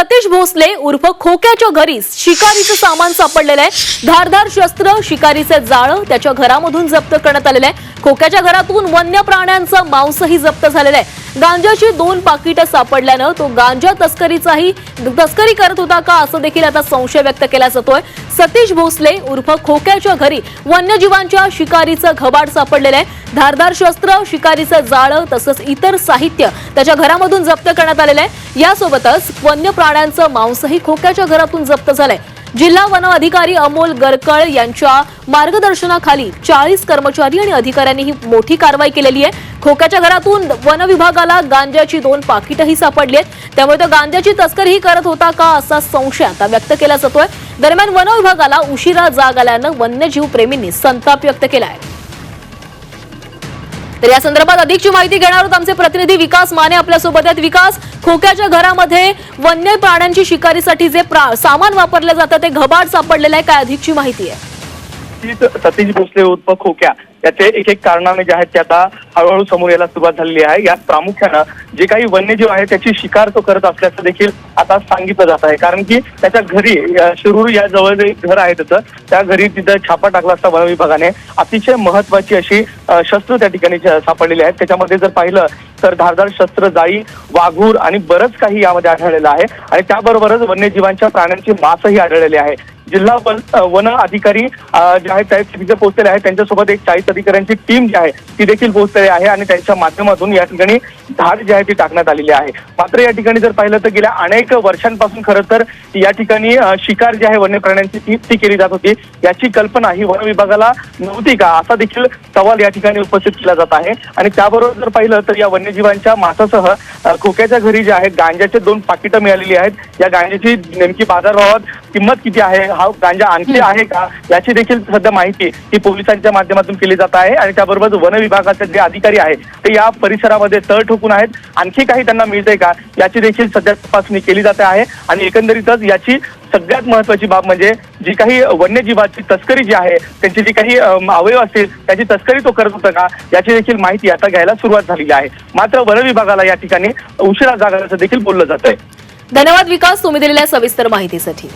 सतीश भोसले उर्फ खोक्याच्या घरी शिकारीचं सामान सापडलेलं आहे. धारधार शस्त्र शिकारीचे जाळं त्याच्या घरामधून जप्त करण्यात आलेलं आहे. खोक्याच्या घरातून वन्य प्राण्यांचं मांसही जप्त झालेलं आहे. गांजाची दोन पाकिटं सापडल्यानं तो गांजा तस्करीचाही तस्करी करत होता का असं देखील आता संशय व्यक्त केला जातोय. सतीश भोसले उर्फ खोक्याच्या घरी वन्यजीवांच्या शिकारीचं घबाड सापडलेलं आहे. धारदार शस्त्र शिकारीचं जाळं तसंच इतर साहित्य त्याच्या घरामधून जप्त करण्यात आलेलं आहे. यासोबतच वन्य प्राण्यांचं मांसही खोक्याच्या घरातून जप्त झालंय. जिल्हा वन अधिकारी अमोल गरकळ यांच्या मार्गदर्शनाखाली चाळीस कर्मचारी आणि अधिकाऱ्यांनी ही मोठी कारवाई केलेली आहे. खोक्याच्या घरातून वन विभागाला गांजाची दोन पाकिटही सापडली आहेत. त्यामुळे तो गांजाची तस्करीही करत होता का असा संशय आता व्यक्त केला जातोय. दरम्यान वन विभागाला उशिरा जाग आल्यानं वन्यजीव प्रेमींनी संताप व्यक्त केला आहे तर या संदर्भात अधिकची माहिती घेणार आहोत आमचे प्रतिनिधी विकास माने आपल्यासोबत आहेत. विकास खोक्याच्या घरामध्ये वन्य प्राण्यांची शिकारीसाठी जे प्रा- सामान वापरलं जातं ते घबाड सापडलेलं आहे. काय अधिकची माहिती आहे? तीच सतीश भोसले उर्फ खोक्या याचे एक एक कारणाने जे आहेत ते आता हळूहळू समोर यायला सुरुवात झालेली आहे. यात प्रामुख्यानं जे काही वन्यजीव आहे त्याची शिकार तो करत असल्याचं देखील आता सांगितलं जात आहे. कारण की त्याच्या घरी शिरूर या जवळ जे घर आहे त्याचं त्या घरी तिथं छापा टाकला असता वन विभागाने अतिशय महत्वाची अशी शस्त्र त्या ठिकाणी सापडलेली आहेत. त्याच्यामध्ये जर पाहिलं तर धारदार शस्त्र जाळी वाघूर आणि बरंच काही यामध्ये आढळलेलं आहे. आणि त्याबरोबरच वन्यजीवांच्या प्राण्यांची मासही आढळलेली आहे. जिल्हा वन वन अधिकारी जे आहेत त्या तिथे पोहोचलेले आहेत. त्यांच्यासोबत एक चाळीस अधिकाऱ्यांची टीम जी आहे ती देखील पोहोचलेली आहे आणि त्यांच्या माध्यमातून या ठिकाणी धाड जी आहे ती टाकण्यात आलेली आहे. मात्र या ठिकाणी जर पाहिलं तर गेल्या अनेक वर्षांपासून खरं तर या ठिकाणी शिकार जी आहे वन्य प्राण्यांची ती ती केली जात होती. याची कल्पना ही वन विभागाला नव्हती का? असा देखील सवाल या ठिकाणी उपस्थित केला जात आहे. आणि त्याबरोबर जर पाहिलं तर या वन्यजीवांच्या मासासह खोक्याच्या घरी जे आहेत गांजाचे दोन पाकिटं मिळालेली आहेत. या गांजाची नेमकी बाजारभावात किंमत किती आहे? हा गांजा आणखी आहे का? याची देखील सध्या माहिती ही पोलिसांच्या माध्यमातून केली जात आहे आणि त्याबरोबर वन विभागाचे जे अधिकारी आहेत ते या परिसरामध्ये तळ ठोकून आहेत. आणखी काही त्यांना मिळतंय का? याची देखील सध्या तपासणी केली जाते आहे आणि एकंदरीतच याची सगळ्यात महत्वाची बाब म्हणजे जी काही वन्यजीवाची तस्करी जी आहे त्यांची जी काही अवयव असतील त्याची तस्करी तो करत होता का? याची देखील माहिती आता घ्यायला सुरुवात झालेली आहे. मात्र वन विभागाला या ठिकाणी उशिरा जागाचं देखील बोललं जात आहे धन्यवाद विकास तुम्ही दिलेल्या सविस्तर माहितीसाठी.